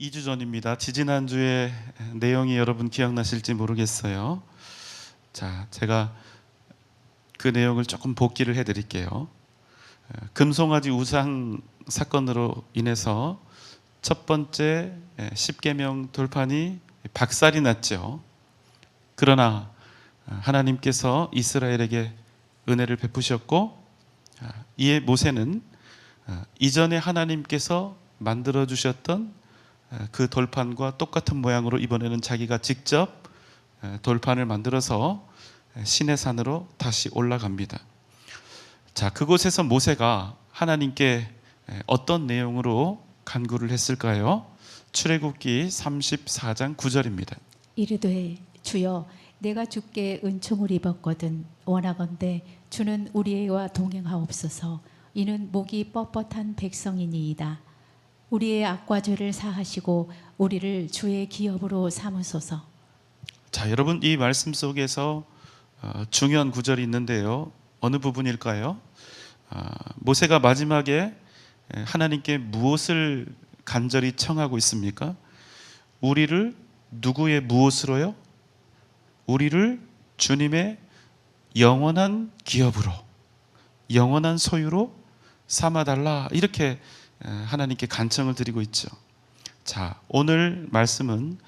2주 전입니다. 지지난 주의 내용이 여러분 기억나실지 모르겠어요. 자, 제가 그 내용을 조금 복기를 해 드릴게요. 금송아지 우상 사건으로 인해서 첫 번째 10계명 돌판이 박살이 났죠. 그러나 하나님께서 이스라엘에게 은혜를 베푸셨고 이에 모세는 이전에 하나님께서 만들어 주셨던 그 돌판과 똑같은 모양으로 이번에는 자기가 직접 돌판을 만들어서 신의 산으로 다시 올라갑니다. 자, 그곳에서 모세가 하나님께 어떤 내용으로 간구를 했을까요? 출애굽기 34장 9절입니다. 이르되 주여 내가 주께 은총을 입었거든 원하건대 주는 우리와 동행하옵소서 이는 목이 뻣뻣한 백성이니이다 우리의 악과 죄를 사하시고 우리를 주의 기업으로 삼으소서 자, 여러분 이 말씀 속에서 어, 중요한 구절이 있는데요. 어느 부분일까요? 아, 모세가 마지막에 하나님께 무엇을 간절히 청하고 있습니까? 우리를 누구의 무엇으로요? 우리를 주님의 영원한 기업으로, 영원한 소유로 삼아 달라. 이렇게 하나님께 간청을 드리고 있죠. 자, 오늘 말씀은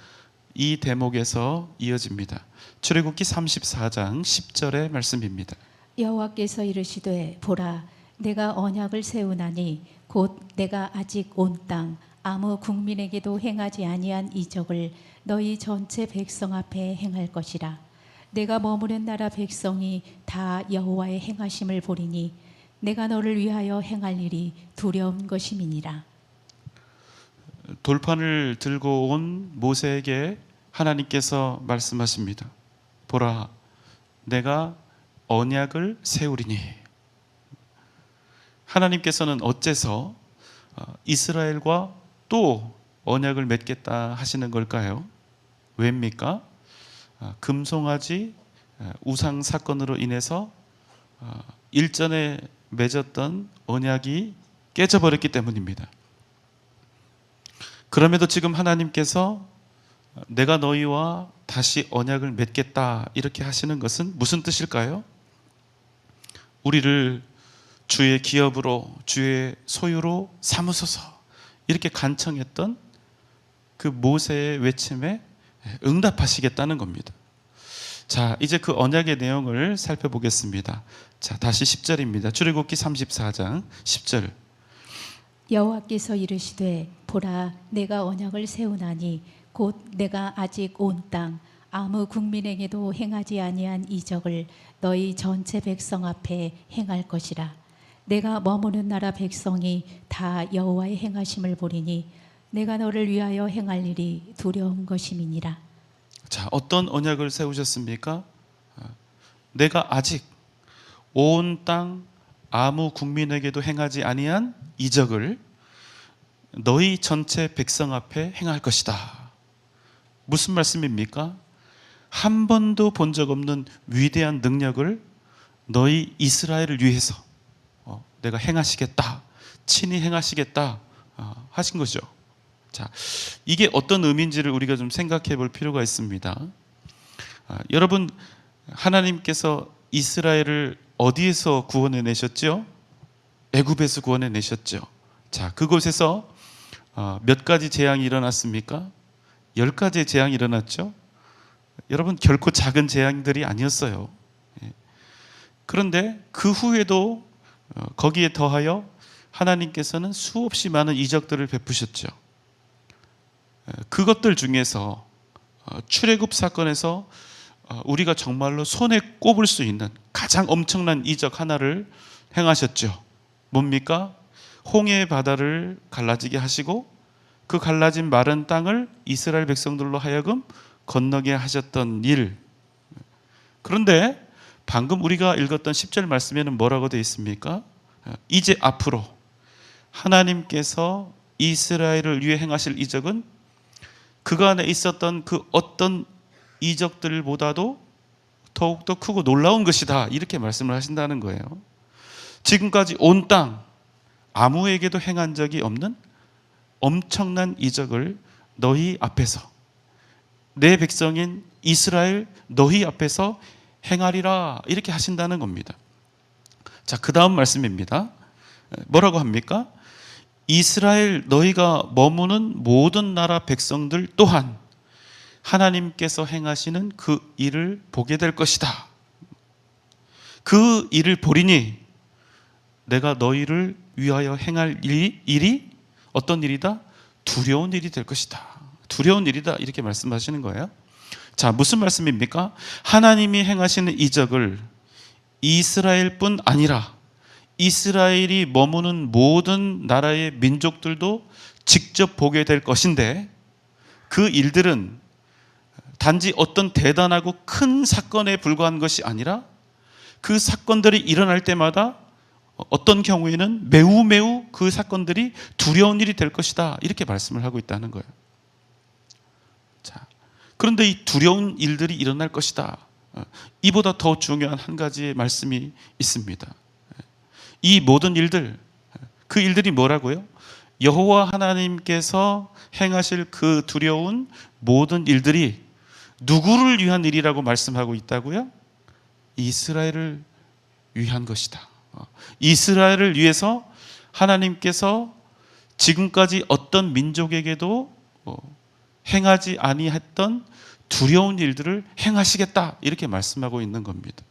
이 대목에서 이어집니다. 출애굽기 34장 10절의 말씀입니다. 여호와께서 이르시되 보라 내가 언약을 세우나니 곧 내가 아직 온 땅 아무 국민에게도 행하지 아니한 이적을 너희 전체 백성 앞에 행할 것이라 내가 머무는 나라 백성이 다 여호와의 행하심을 보리니 내가 너를 위하여 행할 일이 두려운 것임이니라 돌판을 들고 온 모세에게 하나님께서 말씀하십니다. 보라, 내가 언약을 세우리니. 하나님께서는 어째서 어, 이스라엘과 또 언약을 맺겠다 하시는 걸까요? 왜입니까? 아, 금송아지 아, 우상 사건으로 인해서 아, 일전에 맺었던 언약이 깨져버렸기 때문입니다. 그럼에도 지금 하나님께서 내가 너희와 다시 언약을 맺겠다 이렇게 하시는 것은 무슨 뜻일까요? 우리를 주의 기업으로 주의 소유로 삼으소서 이렇게 간청했던 그 모세의 외침에 응답하시겠다는 겁니다. 자, 이제 그 언약의 내용을 살펴보겠습니다. 자, 다시 10절입니다. 출애굽기 34장 10절. 여호와께서 이르시되 보라 내가 언약을 세우나니 곧 내가 아직 온 땅 아무 국민에게도 행하지 아니한 이적을 너희 전체 백성 앞에 행할 것이라 내가 머무는 나라 백성이 다 여호와의 행하심을 보리니 내가 너를 위하여 행할 일이 두려운 것임이니라 자, 어떤 언약을 세우셨습니까? 아, 내가 아직 온 땅 아무 국민에게도 행하지 아니한 이적을 너희 전체 백성 앞에 행할 것이다. 무슨 말씀입니까? 한 번도 본 적 없는 위대한 능력을 너희 이스라엘을 위해서 어, 내가 행하시겠다, 친히 행하시겠다 어, 하신 거죠. 자, 이게 어떤 의미인지를 우리가 좀 생각해 볼 필요가 있습니다. 아, 여러분, 하나님께서 이스라엘을 어디에서 구원해 내셨죠? 애굽에서 구원해 내셨죠. 자, 그곳에서 어, 몇 가지 재앙이 일어났습니까? 열 가지의 재앙이 일어났죠. 여러분 결코 작은 재앙들이 아니었어요. 예. 그런데 그 후에도 어, 거기에 더하여 하나님께서는 수없이 많은 이적들을 베푸셨죠. 예, 그것들 중에서 어, 출애굽 사건에서 우리가 정말로 손에 꼽을 수 있는 가장 엄청난 이적 하나를 행하셨죠. 뭡니까? 홍해 바다를 갈라지게 하시고 그 갈라진 마른 땅을 이스라엘 백성들로 하여금 건너게 하셨던 일. 그런데 방금 우리가 읽었던 10절 말씀에는 뭐라고 되어 있습니까? 이제 앞으로 하나님께서 이스라엘을 위해 행하실 이적은 그가 안에 있었던 그 어떤 이적들보다도 더욱더 크고 놀라운 것이다. 이렇게 말씀을 하신다는 거예요. 지금까지 온 땅 아무에게도 행한 적이 없는 엄청난 이적을 너희 앞에서 내 백성인 이스라엘 너희 앞에서 행하리라 이렇게 하신다는 겁니다. 자, 그 다음 말씀입니다. 뭐라고 합니까? 이스라엘 너희가 머무는 모든 나라 백성들 또한 하나님께서 행하시는 그 일을 보게 될 것이다. 그 일을 보리니 내가 너희를 위하여 행할 일이, 일이 어떤 일이다? 두려운 일이 될 것이다. 두려운 일이다. 이렇게 말씀하시는 거예요. 자, 무슨 말씀입니까? 하나님이 행하시는 이적을 이스라엘뿐 아니라 이스라엘이 머무는 모든 나라의 민족들도 직접 보게 될 것인데 그 일들은 단지 어떤 대단하고 큰 사건에 불과한 것이 아니라 그 사건들이 일어날 때마다 어떤 경우에는 매우 매우 그 사건들이 두려운 일이 될 것이다. 이렇게 말씀을 하고 있다는 거예요. 자, 그런데 이 두려운 일들이 일어날 것이다. 어, 이보다 더 중요한 한 가지의 말씀이 있습니다. 이 모든 일들, 그 일들이 뭐라고요? 여호와 하나님께서 행하실 그 두려운 모든 일들이 누구를 위한 일이라고 말씀하고 있다고요? 이스라엘을 위한 것이다. 어, 이스라엘을 위해서 하나님께서 지금까지 어떤 민족에게도 어, 행하지 아니했던 두려운 일들을 행하시겠다 이렇게 말씀하고 있는 겁니다.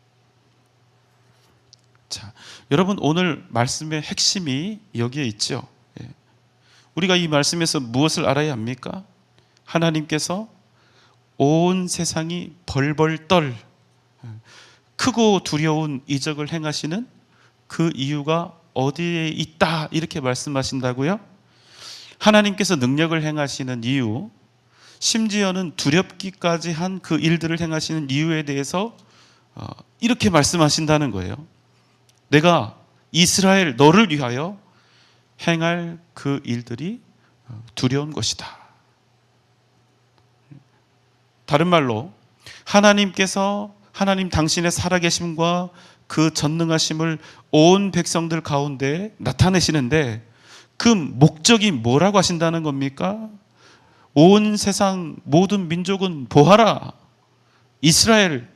자, 여러분 오늘 말씀의 핵심이 여기에 있죠. 예. 우리가 이 말씀에서 무엇을 알아야 합니까? 하나님께서 온 세상이 벌벌 떨 예, 크고 두려운 이적을 행하시는 그 이유가 어디에 있다 이렇게 말씀하신다고요? 하나님께서 능력을 행하시는 이유, 심지어는 두렵기까지 한 그 일들을 행하시는 이유에 대해서 어, 이렇게 말씀하신다는 거예요. 내가 이스라엘 너를 위하여 행할 그 일들이 어, 두려운 것이다. 다른 말로 하나님께서 하나님 당신의 살아계심과 그 전능하심을 온 백성들 가운데 나타내시는데 그 목적이 뭐라고 하신다는 겁니까? 온 세상 모든 민족은 보아라. 이스라엘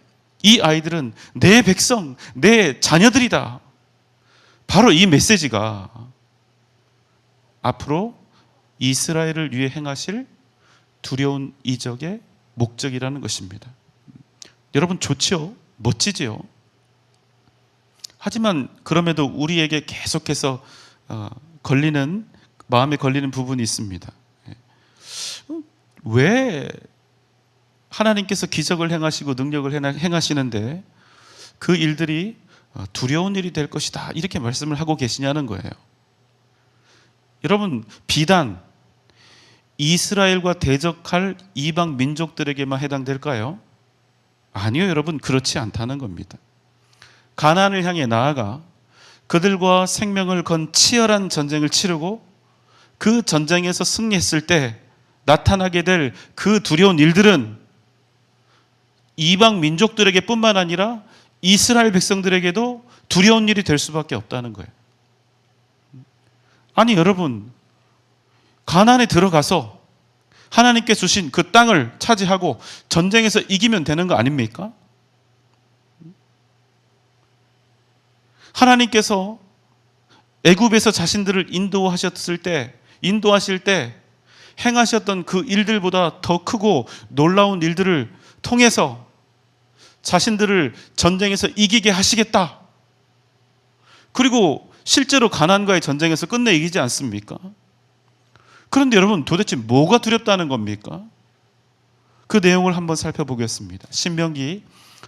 이 아이들은 내 백성, 내 자녀들이다. 바로 이 메시지가 앞으로 이스라엘을 위해 행하실 두려운 이적의 목적이라는 것입니다. 여러분 좋지요? 멋지지요? 하지만 그럼에도 우리에게 계속해서 어, 걸리는 마음에 걸리는 부분이 있습니다. 예. 왜 하나님께서 기적을 행하시고 능력을 행하시는데 그 일들이 어, 두려운 일이 될 것이다 이렇게 말씀을 하고 계시냐는 거예요. 여러분 비단 이스라엘과 대적할 이방 민족들에게만 해당될까요? 아니요, 여러분 그렇지 않다는 겁니다. 가나안을 향해 나아가 그들과 생명을 건 치열한 전쟁을 치르고 그 전쟁에서 승리했을 때 나타나게 될 그 두려운 일들은 이방 민족들에게 뿐만 아니라 이스라엘 백성들에게도 두려운 일이 될 수밖에 없다는 거예요. 아니 여러분 가나안에 들어가서 하나님께 주신 그 땅을 차지하고 전쟁에서 이기면 되는 거 아닙니까? 하나님께서 애굽에서 자신들을 인도하셨을 때 인도하실 때 행하셨던 그 일들보다 더 크고 놀라운 일들을 통해서 자신들을 전쟁에서 이기게 하시겠다. 그리고 실제로 가난과의 전쟁에서 끝내 이기지 않습니까? 그런데 여러분 도대체 뭐가 두렵다는 겁니까? 그 내용을 한번 살펴보겠습니다. 신명기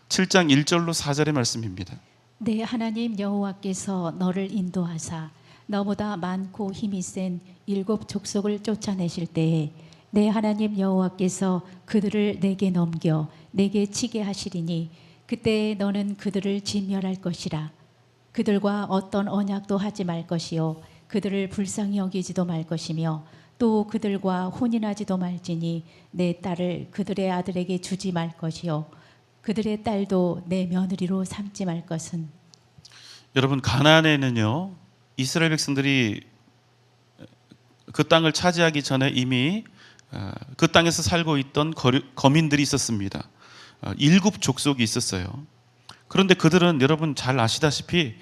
7장 1절로 4절의 말씀입니다. 내 하나님 여호와께서 너를 인도하사 너보다 많고 힘이 센 일곱 족속을 쫓아내실 때에 내 하나님 여호와께서 그들을 내게 넘겨 내게 치게 하시리니 그때 너는 그들을 진멸할 것이라 그들과 어떤 언약도 하지 말 것이요 그들을 불쌍히 여기지도 말 것이며 또 그들과 혼인하지도 말지니 내 딸을 그들의 아들에게 주지 말 것이요 그들의 딸도 내 며느리로 삼지 말 것은 여러분 가나안에는요 이스라엘 백성들이 그 땅을 차지하기 전에 이미 어, 그 땅에서 살고 있던 거민들이 있었습니다. 어, 일곱 족속이 있었어요. 그런데 그들은 여러분 잘 아시다시피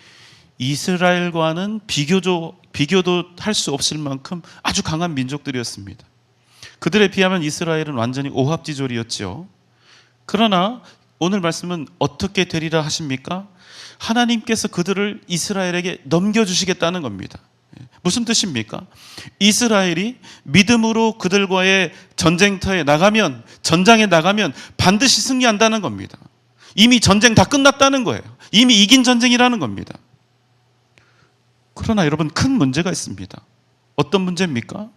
이스라엘과는 비교도 비교도 할 수 없을 만큼 아주 강한 민족들이었습니다. 그들에 비하면 이스라엘은 완전히 오합지졸이었죠. 그러나 오늘 말씀은 어떻게 되리라 하십니까? 하나님께서 그들을 이스라엘에게 넘겨주시겠다는 겁니다. 예, 무슨 뜻입니까? 이스라엘이 믿음으로 그들과의 전쟁터에 나가면, 전장에 나가면 반드시 승리한다는 겁니다. 이미 전쟁 다 끝났다는 거예요. 이미 이긴 전쟁이라는 겁니다. 그러나 여러분 큰 문제가 있습니다. 어떤 문제입니까?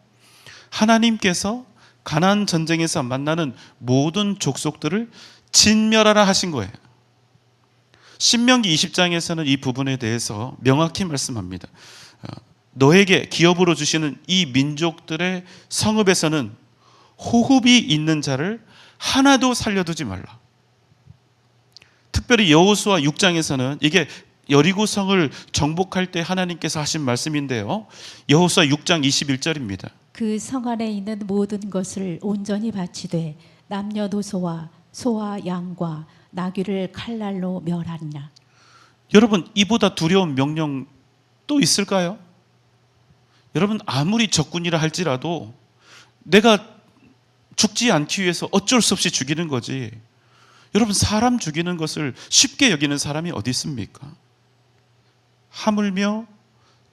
하나님께서 가나안 전쟁에서 만나는 모든 족속들을 진멸하라 하신 거예요. 신명기 20장에서는 이 부분에 대해서 명확히 말씀합니다. 어, 너에게 기업으로 주시는 이 민족들의 성읍에서는 호흡이 있는 자를 하나도 살려두지 말라. 특별히 여호수아 6장에서는 이게 여리고 성을 정복할 때 하나님께서 하신 말씀인데요. 여호수아 6장 21절입니다. 그 성 안에 있는 모든 것을 온전히 바치되 남녀노소와 소와 양과 나귀를 칼날로 멸하리라. 여러분 이보다 두려운 명령 또 있을까요? 여러분 아무리 적군이라 할지라도 내가 죽지 않기 위해서 어쩔 수 없이 죽이는 거지. 여러분 사람 죽이는 것을 쉽게 여기는 사람이 어디 있습니까? 하물며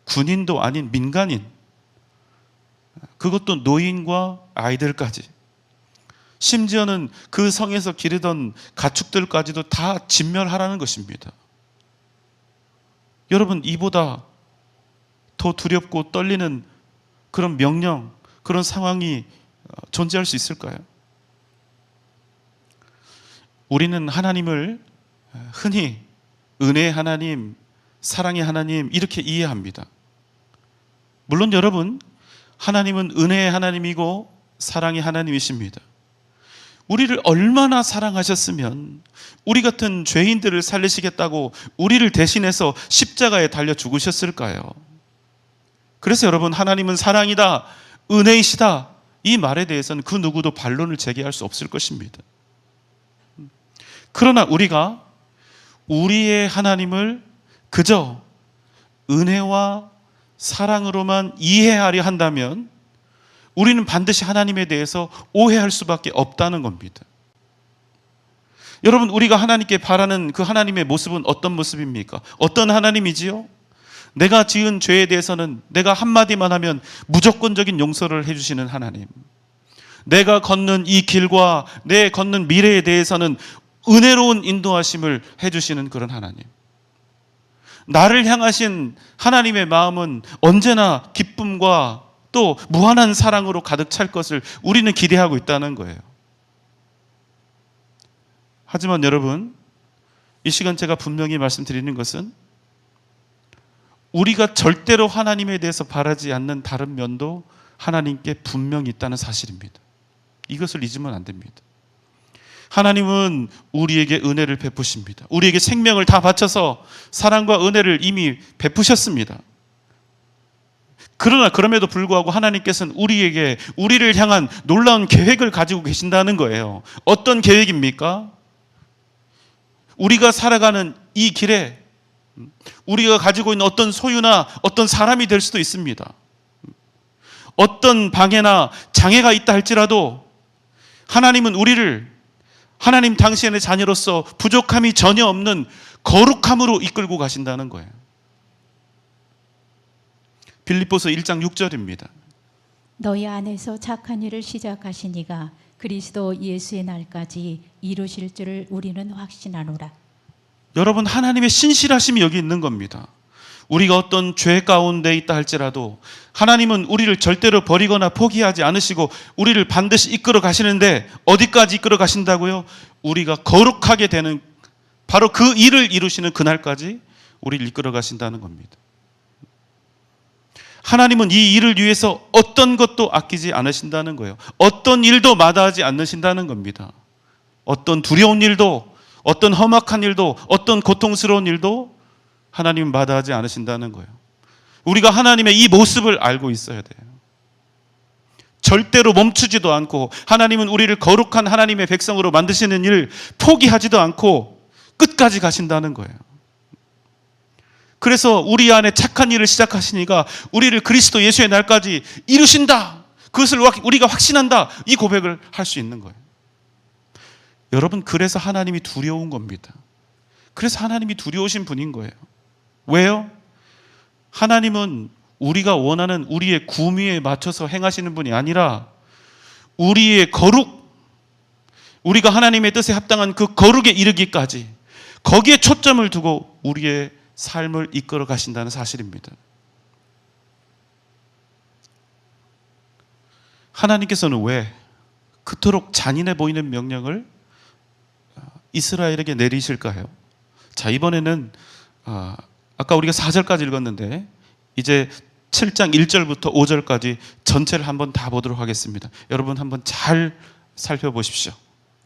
군인도 아닌 민간인 그것도 노인과 아이들까지 심지어는 그 성에서 기르던 가축들까지도 다 진멸하라는 것입니다. 여러분 이보다 더 두렵고 떨리는 그런 명령, 그런 상황이 어, 존재할 수 있을까요? 우리는 하나님을 어, 흔히 은혜의 하나님, 사랑의 하나님 이렇게 이해합니다. 물론 여러분 하나님은 은혜의 하나님이고 사랑의 하나님이십니다. 우리를 얼마나 사랑하셨으면 우리 같은 죄인들을 살리시겠다고 우리를 대신해서 십자가에 달려 죽으셨을까요? 그래서 여러분 하나님은 사랑이다, 은혜이시다 이 말에 대해서는 그 누구도 반론을 제기할 수 없을 것입니다. 그러나 우리가 우리의 하나님을 그저 은혜와 사랑으로만 이해하려 한다면 우리는 반드시 하나님에 대해서 오해할 수밖에 없다는 겁니다. 여러분, 우리가 하나님께 바라는 그 하나님의 모습은 어떤 모습입니까? 어떤 하나님이지요? 내가 지은 죄에 대해서는 내가 한마디만 하면 무조건적인 용서를 해주시는 하나님. 내가 걷는 이 길과 내 걷는 미래에 대해서는 은혜로운 인도하심을 해주시는 그런 하나님. 나를 향하신 하나님의 마음은 언제나 기쁨과 또 무한한 사랑으로 가득 찰 것을 우리는 기대하고 있다는 거예요. 하지만 여러분, 이 시간 제가 분명히 말씀드리는 것은 우리가 절대로 하나님에 대해서 바라지 않는 다른 면도 하나님께 분명히 있다는 사실입니다. 이것을 잊으면 안 됩니다. 하나님은 우리에게 은혜를 베푸십니다. 우리에게 생명을 다 바쳐서 사랑과 은혜를 이미 베푸셨습니다. 그러나 그럼에도 불구하고 하나님께서는 우리에게 우리를 향한 놀라운 계획을 가지고 계신다는 거예요. 어떤 계획입니까? 우리가 살아가는 이 길에 우리가 가지고 있는 어떤 소유나 어떤 사람이 될 수도 있습니다. 어떤 방해나 장애가 있다 할지라도 하나님은 우리를 하나님 당신의 자녀로서 부족함이 전혀 없는 거룩함으로 이끌고 가신다는 거예요. 빌립보서 1장 6절입니다. 너희 안에서 착한 일을 시작하신 이가 그리스도 예수의 날까지 이루실 줄을 우리는 확신하노라. 여러분 하나님의 신실하심이 여기 있는 겁니다. 우리가 어떤 죄 가운데 있다 할지라도 하나님은 우리를 절대로 버리거나 포기하지 않으시고 우리를 반드시 이끌어 가시는데 어디까지 이끌어 가신다고요? 우리가 거룩하게 되는 바로 그 일을 이루시는 그날까지 우리를 이끌어 가신다는 겁니다. 하나님은 이 일을 위해서 어떤 것도 아끼지 않으신다는 거예요. 어떤 일도 마다하지 않으신다는 겁니다. 어떤 두려운 일도 어떤 험악한 일도 어떤 고통스러운 일도 하나님은 마다하지 않으신다는 거예요. 우리가 하나님의 이 모습을 알고 있어야 돼요. 절대로 멈추지도 않고 하나님은 우리를 거룩한 하나님의 백성으로 만드시는 일 포기하지도 않고 끝까지 가신다는 거예요. 그래서 우리 안에 착한 일을 시작하시니까 우리를 그리스도 예수의 날까지 이루신다. 그것을 확- 우리가 확신한다. 이 고백을 할 수 있는 거예요. 여러분 그래서 하나님이 두려운 겁니다. 그래서 하나님이 두려우신 분인 거예요. 왜요? 하나님은 우리가 원하는 우리의 구미에 맞춰서 행하시는 분이 아니라 우리의 거룩, 우리가 하나님의 뜻에 합당한 그 거룩에 이르기까지 거기에 초점을 두고 우리의 삶을 이끌어 가신다는 사실입니다. 하나님께서는 왜 그토록 잔인해 보이는 명령을 이스라엘에게 내리실까요? 자, 이번에는 아, 아까 우리가 4절까지 읽었는데 이제 7장 1절부터 5절까지 전체를 한번 다 보도록 하겠습니다. 여러분 한번 잘 살펴보십시오.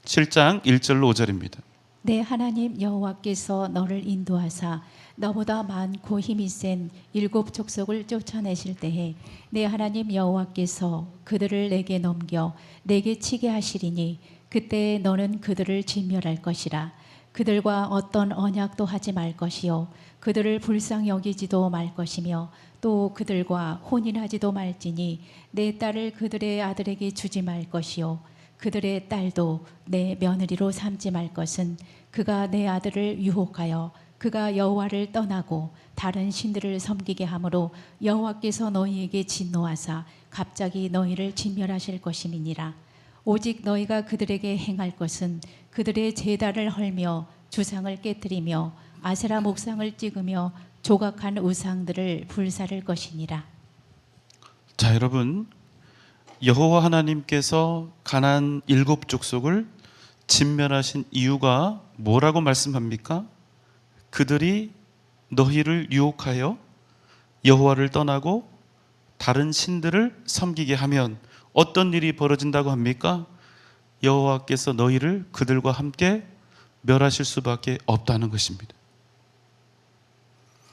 7장 1절로 5절입니다. 내 하나님 여호와께서 너를 인도하사 너보다 많고 힘이 센 일곱 족속을 쫓아내실 때에 내 하나님 여호와께서 그들을 내게 넘겨 내게 치게 하시리니 그때 너는 그들을 진멸할 것이라 그들과 어떤 언약도 하지 말 것이요. 그들을 불쌍히 여기지도 말 것이며 또 그들과 혼인하지도 말지니 내 딸을 그들의 아들에게 주지 말 것이요. 그들의 딸도 내 며느리로 삼지 말 것은 그가 내 아들을 유혹하여 그가 여호와를 떠나고 다른 신들을 섬기게 하므로 여호와께서 너희에게 진노하사 갑자기 너희를 진멸하실 것임이니라. 오직 너희가 그들에게 행할 것은 그들의 제단을 헐며 주상을 깨뜨리며 아세라 목상을 찍으며 조각한 우상들을 불사를 것이니라 자, 여러분 여호와 하나님께서 가난 일곱 족속을 진멸하신 이유가 뭐라고 말씀합니까? 그들이 너희를 유혹하여 여호와를 떠나고 다른 신들을 섬기게 하면 어떤 일이 벌어진다고 합니까? 여호와께서 너희를 그들과 함께 멸하실 수밖에 없다는 것입니다.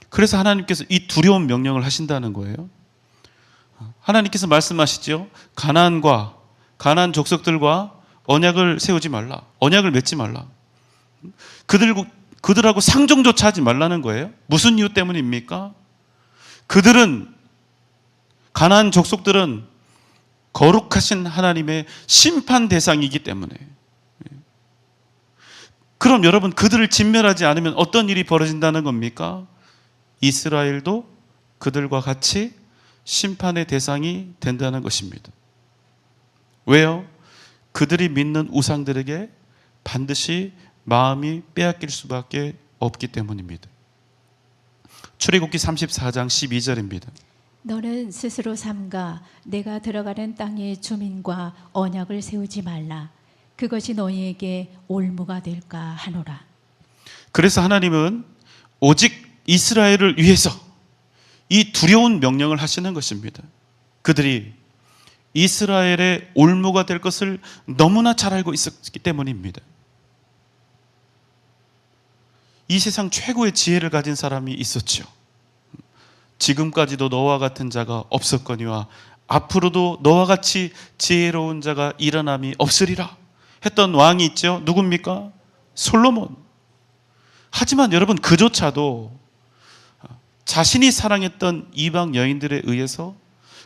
그래서 하나님께서 이 두려운 명령을 하신다는 거예요. 하나님께서 말씀하시죠. 가나안과 가나안 족속들과 언약을 세우지 말라. 언약을 맺지 말라. 그들 그들하고 상종조차 하지 말라는 거예요. 무슨 이유 때문입니까? 그들은 가나안 족속들은 거룩하신 하나님의 심판 대상이기 때문에. 그럼 여러분 그들을 진멸하지 않으면 어떤 일이 벌어진다는 겁니까? 이스라엘도 그들과 같이 심판의 대상이 된다는 것입니다. 왜요? 그들이 믿는 우상들에게 반드시 마음이 빼앗길 수밖에 없기 때문입니다. 출애굽기 34장 12절입니다. 너는 스스로 삼가 내가 들어가는 땅의 주민과 언약을 세우지 말라. 그것이 너희에게 올무가 될까 하노라. 그래서 하나님은 오직 이스라엘을 위해서 이 두려운 명령을 하시는 것입니다. 그들이 이스라엘의 올무가 될 것을 너무나 잘 알고 있었기 때문입니다. 이 세상 최고의 지혜를 가진 사람이 있었죠. 지금까지도 너와 같은 자가 없었거니와 앞으로도 너와 같이 지혜로운 자가 일어남이 없으리라 했던 왕이 있죠. 누굽니까? 솔로몬. 하지만 여러분 그조차도 자신이 사랑했던 이방 여인들에 의해서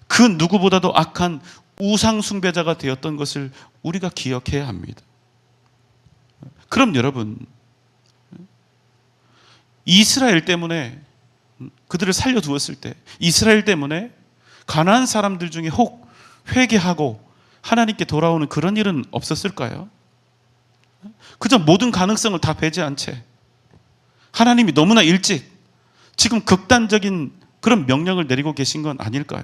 그 누구보다도 악한 우상 숭배자가 되었던 것을 우리가 기억해야 합니다. 그럼 여러분 이스라엘 때문에 그들을 살려두었을 때 이스라엘 때문에 가나안 사람들 중에 혹 회개하고 하나님께 돌아오는 그런 일은 없었을까요? 그저 모든 가능성을 다 배제한 채 하나님이 너무나 일찍 지금 극단적인 그런 명령을 내리고 계신 건 아닐까요?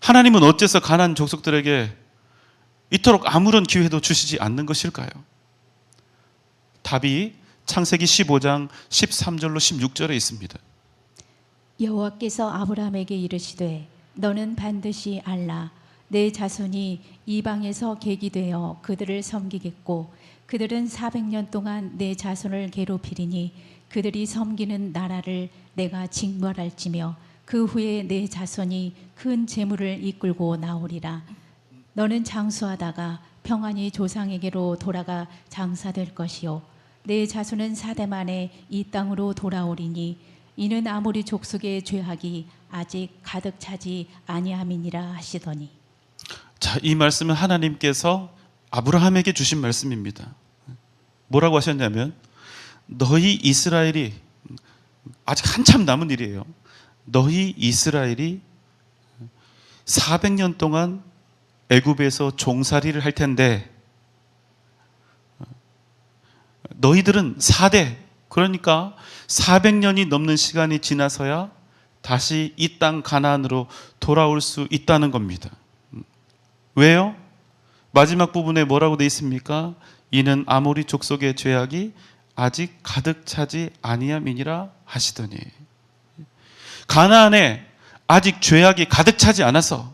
하나님은 어째서 가난 족속들에게 이토록 아무런 기회도 주시지 않는 것일까요? 답이 창세기 15장 13절로 16절에 있습니다. 여호와께서 아브라함에게 이르시되 너는 반드시 알라 내 자손이 이방에서 객이 되어 그들을 섬기겠고 그들은 400년 동안 내 자손을 괴롭히리니 그들이 섬기는 나라를 내가 징벌할지며 그 후에 내 자손이 큰 재물을 이끌고 나오리라. 너는 장수하다가 평안히 조상에게로 돌아가 장사될 것이요. 내 자손은 사대 만에 이 땅으로 돌아오리니 이는 아무리 족속의 죄악이 아직 가득 차지 아니함이니라 하시더니 자, 이 말씀은 하나님께서 아브라함에게 주신 말씀입니다. 뭐라고 하셨냐면 너희 이스라엘이 아직 한참 남은 일이에요. 너희 이스라엘이 400년 동안 애굽에서 종살이를 할 텐데 너희들은 4대 그러니까 400년이 넘는 시간이 지나서야 다시 이 땅 가나안으로 돌아올 수 있다는 겁니다. 왜요? 마지막 부분에 뭐라고 돼 있습니까? 이는 아모리 족속의 죄악이 아직 가득 차지 아니함이니라 하시더니 가나안에 아직 죄악이 가득 차지 않아서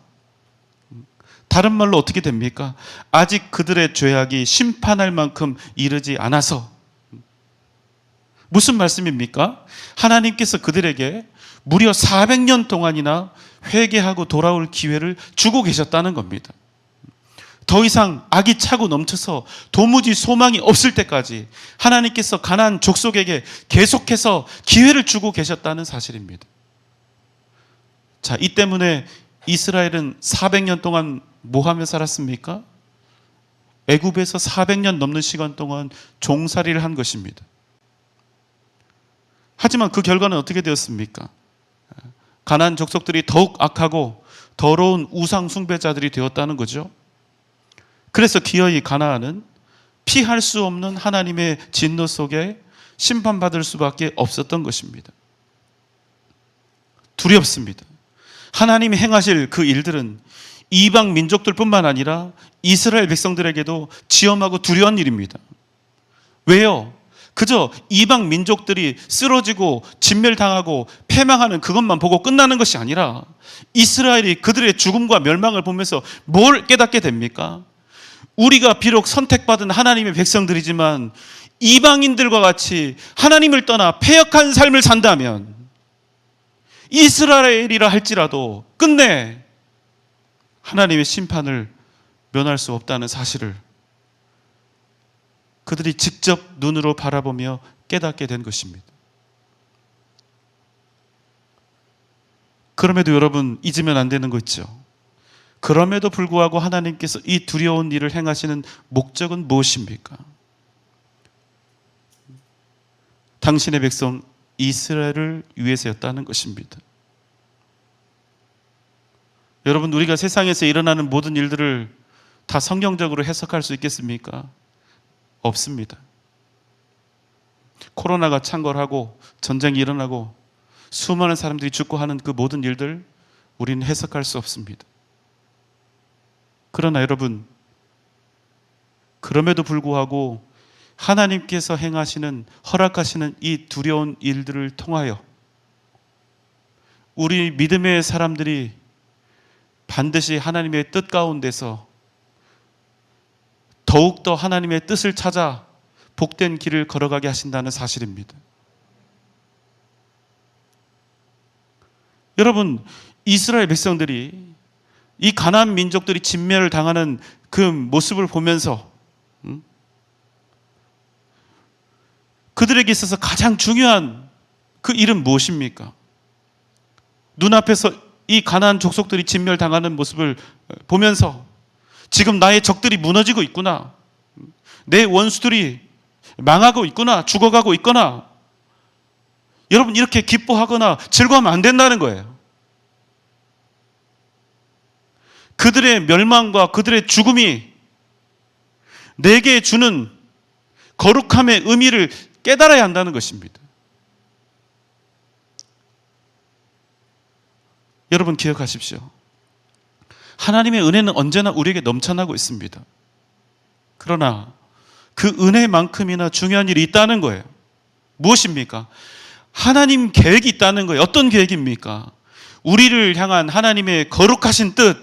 다른 말로 어떻게 됩니까? 아직 그들의 죄악이 심판할 만큼 이르지 않아서 무슨 말씀입니까? 하나님께서 그들에게 무려 400년 동안이나 회개하고 돌아올 기회를 주고 계셨다는 겁니다. 더 이상 악이 차고 넘쳐서 도무지 소망이 없을 때까지 하나님께서 가나안 족속에게 계속해서 기회를 주고 계셨다는 사실입니다. 자, 이 때문에 이스라엘은 400년 동안 뭐 하며 살았습니까? 애굽에서 400년 넘는 시간 동안 종살이를 한 것입니다. 하지만 그 결과는 어떻게 되었습니까? 가나안 족속들이 더욱 악하고 더러운 우상 숭배자들이 되었다는 거죠. 그래서 기어이 가나안은 피할 수 없는 하나님의 진노 속에 심판받을 수밖에 없었던 것입니다. 두렵습니다. 하나님이 행하실 그 일들은 이방 민족들뿐만 아니라 이스라엘 백성들에게도 지엄하고 두려운 일입니다. 왜요? 그저 이방 민족들이 쓰러지고 진멸당하고 패망하는 그것만 보고 끝나는 것이 아니라 이스라엘이 그들의 죽음과 멸망을 보면서 뭘 깨닫게 됩니까? 우리가 비록 선택받은 하나님의 백성들이지만 이방인들과 같이 하나님을 떠나 패역한 삶을 산다면 이스라엘이라 할지라도 끝내 하나님의 심판을 면할 수 없다는 사실을 그들이 직접 눈으로 바라보며 깨닫게 된 것입니다. 그럼에도 여러분 잊으면 안 되는 거 있죠. 그럼에도 불구하고 하나님께서 이 두려운 일을 행하시는 목적은 무엇입니까? 당신의 백성 이스라엘을 위해서였다는 것입니다. 여러분, 우리가 세상에서 일어나는 모든 일들을 다 성경적으로 해석할 수 있겠습니까? 없습니다. 코로나가 창궐하고 전쟁이 일어나고 수많은 사람들이 죽고 하는 그 모든 일들 우리는 해석할 수 없습니다. 그러나 여러분, 그럼에도 불구하고 하나님께서 행하시는, 허락하시는 이 두려운 일들을 통하여 우리 믿음의 사람들이 반드시 하나님의 뜻 가운데서 더욱더 하나님의 뜻을 찾아 복된 길을 걸어가게 하신다는 사실입니다. 여러분, 이스라엘 백성들이 이 가나안 민족들이 진멸을 당하는 그 모습을 보면서 음? 그들에게 있어서 가장 중요한 그 일은 무엇입니까? 눈앞에서 이 가나안 족속들이 진멸 당하는 모습을 보면서 지금 나의 적들이 무너지고 있구나. 내 원수들이 망하고 있구나. 죽어가고 있거나. 여러분 이렇게 기뻐하거나 즐거워하면 안 된다는 거예요. 그들의 멸망과 그들의 죽음이 내게 주는 거룩함의 의미를 깨달아야 한다는 것입니다. 여러분 기억하십시오. 하나님의 은혜는 언제나 우리에게 넘쳐나고 있습니다. 그러나 그 은혜만큼이나 중요한 일이 있다는 거예요. 무엇입니까? 하나님 계획이 있다는 거예요. 어떤 계획입니까? 우리를 향한 하나님의 거룩하신 뜻,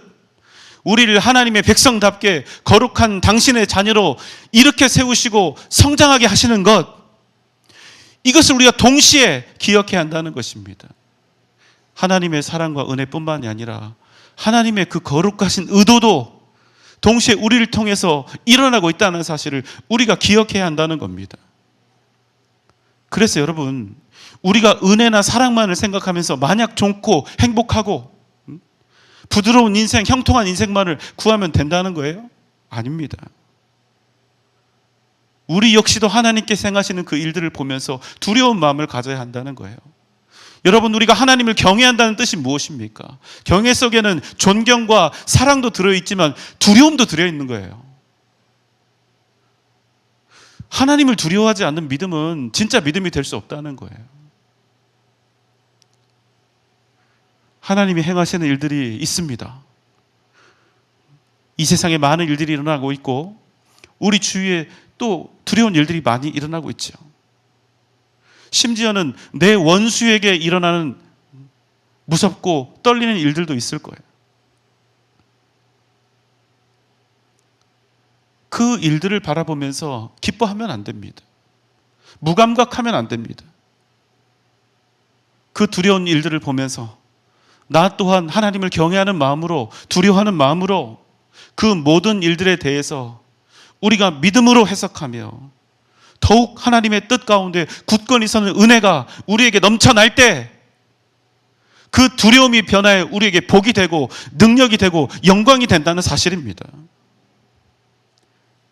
우리를 하나님의 백성답게 거룩한 당신의 자녀로 이렇게 세우시고 성장하게 하시는 것, 이것을 우리가 동시에 기억해야 한다는 것입니다. 하나님의 사랑과 은혜뿐만이 아니라 하나님의 그 거룩하신 의도도 동시에 우리를 통해서 일어나고 있다는 사실을 우리가 기억해야 한다는 겁니다. 그래서 여러분, 우리가 은혜나 사랑만을 생각하면서 만약 좋고 행복하고 음, 부드러운 인생, 형통한 인생만을 구하면 된다는 거예요? 아닙니다. 우리 역시도 하나님께 행하시는 그 일들을 보면서 두려운 마음을 가져야 한다는 거예요. 여러분, 우리가 하나님을 경외한다는 뜻이 무엇입니까? 경외 속에는 존경과 사랑도 들어있지만 두려움도 들어있는 거예요. 하나님을 두려워하지 않는 믿음은 진짜 믿음이 될 수 없다는 거예요. 하나님이 행하시는 일들이 있습니다. 이 세상에 많은 일들이 일어나고 있고 우리 주위에 또 두려운 일들이 많이 일어나고 있죠. 심지어는 내 원수에게 일어나는 무섭고 떨리는 일들도 있을 거예요. 그 일들을 바라보면서 기뻐하면 안 됩니다. 무감각하면 안 됩니다. 그 두려운 일들을 보면서 나 또한 하나님을 경외하는 마음으로 두려워하는 마음으로 그 모든 일들에 대해서 우리가 믿음으로 해석하며 더욱 하나님의 뜻 가운데 굳건히 서는 은혜가 우리에게 넘쳐날 때 그 두려움이 변화해 우리에게 복이 되고 능력이 되고 영광이 된다는 사실입니다.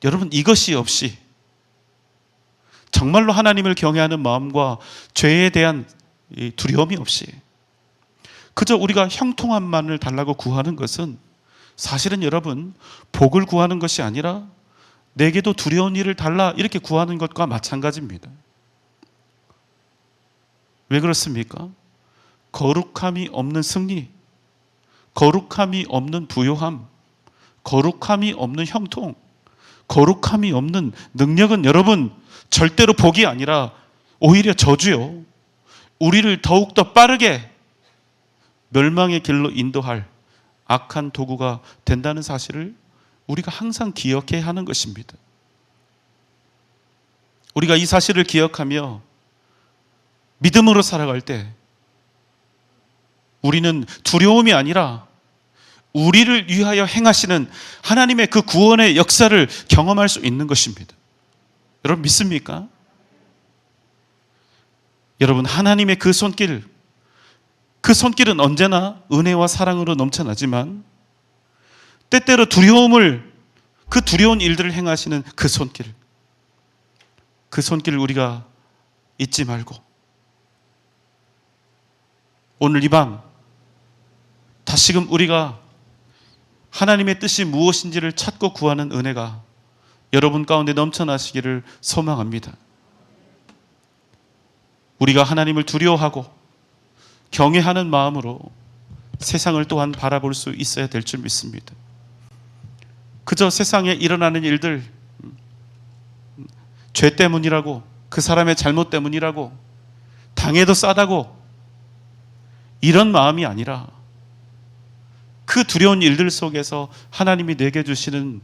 여러분 이것이 없이 정말로 하나님을 경외하는 마음과 죄에 대한 이 두려움이 없이 그저 우리가 형통함만을 달라고 구하는 것은 사실은 여러분 복을 구하는 것이 아니라 내게도 두려운 일을 달라 이렇게 구하는 것과 마찬가지입니다. 왜 그렇습니까? 거룩함이 없는 승리, 거룩함이 없는 부요함, 거룩함이 없는 형통, 거룩함이 없는 능력은 여러분 절대로 복이 아니라 오히려 저주요. 우리를 더욱더 빠르게 멸망의 길로 인도할 악한 도구가 된다는 사실을 우리가 항상 기억해야 하는 것입니다. 우리가 이 사실을 기억하며 믿음으로 살아갈 때 우리는 두려움이 아니라 우리를 위하여 행하시는 하나님의 그 구원의 역사를 경험할 수 있는 것입니다. 여러분 믿습니까? 여러분 하나님의 그 손길 그 손길은 언제나 은혜와 사랑으로 넘쳐나지만 때때로 두려움을 그 두려운 일들을 행하시는 그 손길 그 손길을 우리가 잊지 말고 오늘 이 밤 다시금 우리가 하나님의 뜻이 무엇인지를 찾고 구하는 은혜가 여러분 가운데 넘쳐나시기를 소망합니다. 우리가 하나님을 두려워하고 경외하는 마음으로 세상을 또한 바라볼 수 있어야 될 줄 믿습니다. 그저 세상에 일어나는 일들, 죄 때문이라고, 그 사람의 잘못 때문이라고, 당해도 싸다고, 이런 마음이 아니라 그 두려운 일들 속에서 하나님이 내게 주시는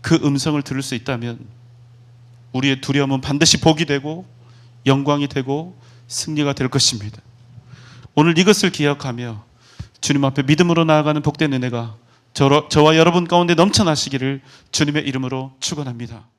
그 음성을 들을 수 있다면 우리의 두려움은 반드시 복이 되고 영광이 되고 승리가 될 것입니다. 오늘 이것을 기억하며 주님 앞에 믿음으로 나아가는 복된 은혜가 저, 저와 여러분 가운데 넘쳐나시기를 주님의 이름으로 축원합니다.